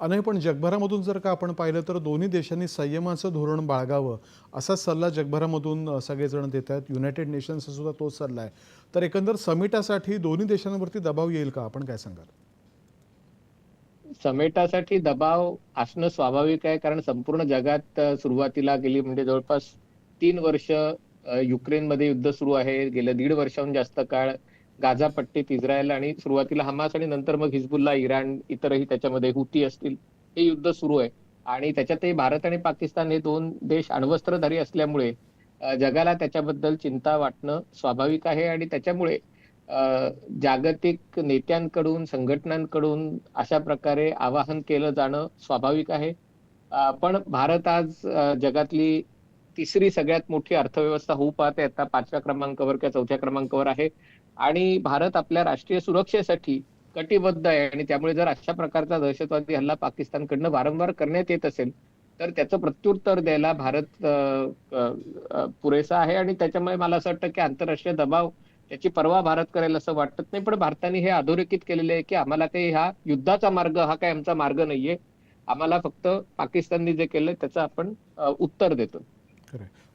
नाही पण जगभरामधून जर का आपण पाहिलं तर दोन्ही देशांनी संयमाचं धोरण बाळगावं असा सल्ला जगभरामधून सगळेजण देत आहेत. युनायटेड नेशन्सचा सुद्धा तोच सल्ला आहे. तर एकंदर समिटासाठी दोन्ही देशांवरती दबाव येईल का? आपण काय सांगाल? समेटासाठी दबाव असणं स्वाभाविक आहे कारण संपूर्ण जगात सुरुवातीला गेली म्हणजे जवळपास तीन वर्ष युक्रेनमध्ये युद्ध सुरू आहे. गेल्या दीड वर्षाहून जास्त काळ गाझा पट्टीत इस्रायल आणि सुरुवातीला हमास आणि नंतर मग हिजबुल्ला इराण इतरही त्याच्यामध्ये हुती असतील. हे युद्ध सुरू आहे. आणि त्याच्यातही भारत आणि पाकिस्तान हे दोन देश अण्वस्त्रधारी असल्यामुळे जगाला त्याच्याबद्दल चिंता वाटणं स्वाभाविक आहे आणि त्याच्यामुळे जागतिक नेत्यांकडून संघटनांकडून अशा प्रकारे आवाहन केलं जाणं स्वाभाविक आहे. पण भारत आज जगातली तिसरी सगळ्यात मोठी अर्थव्यवस्था होऊ पाहते. आता पाचव्या क्रमांकावर किंवा चौथ्या क्रमांकावर आहे. आणि भारत आपल्या राष्ट्रीय सुरक्षेसाठी कटिबद्ध आहे. आणि त्यामुळे जर अशा प्रकारचा दहशतवादी हल्ला पाकिस्तानकडनं वारंवार करण्यात येत असेल तर त्याचं प्रत्युत्तर द्यायला भारत पुरेसा आहे. आणि त्याच्यामुळे मला असं वाटतं की आंतरराष्ट्रीय दबाव त्याची पर्वा भारत करेल असं वाटत नाही. पण भारताने हे अधोरेखित केलेले आहे की आम्हाला काही हा युद्धाचा मार्ग हा काही आमचा मार्ग नाहीये. आम्हाला फक्त पाकिस्ताननी जे केलं त्याचं आपण उत्तर देतो. खरं आहे.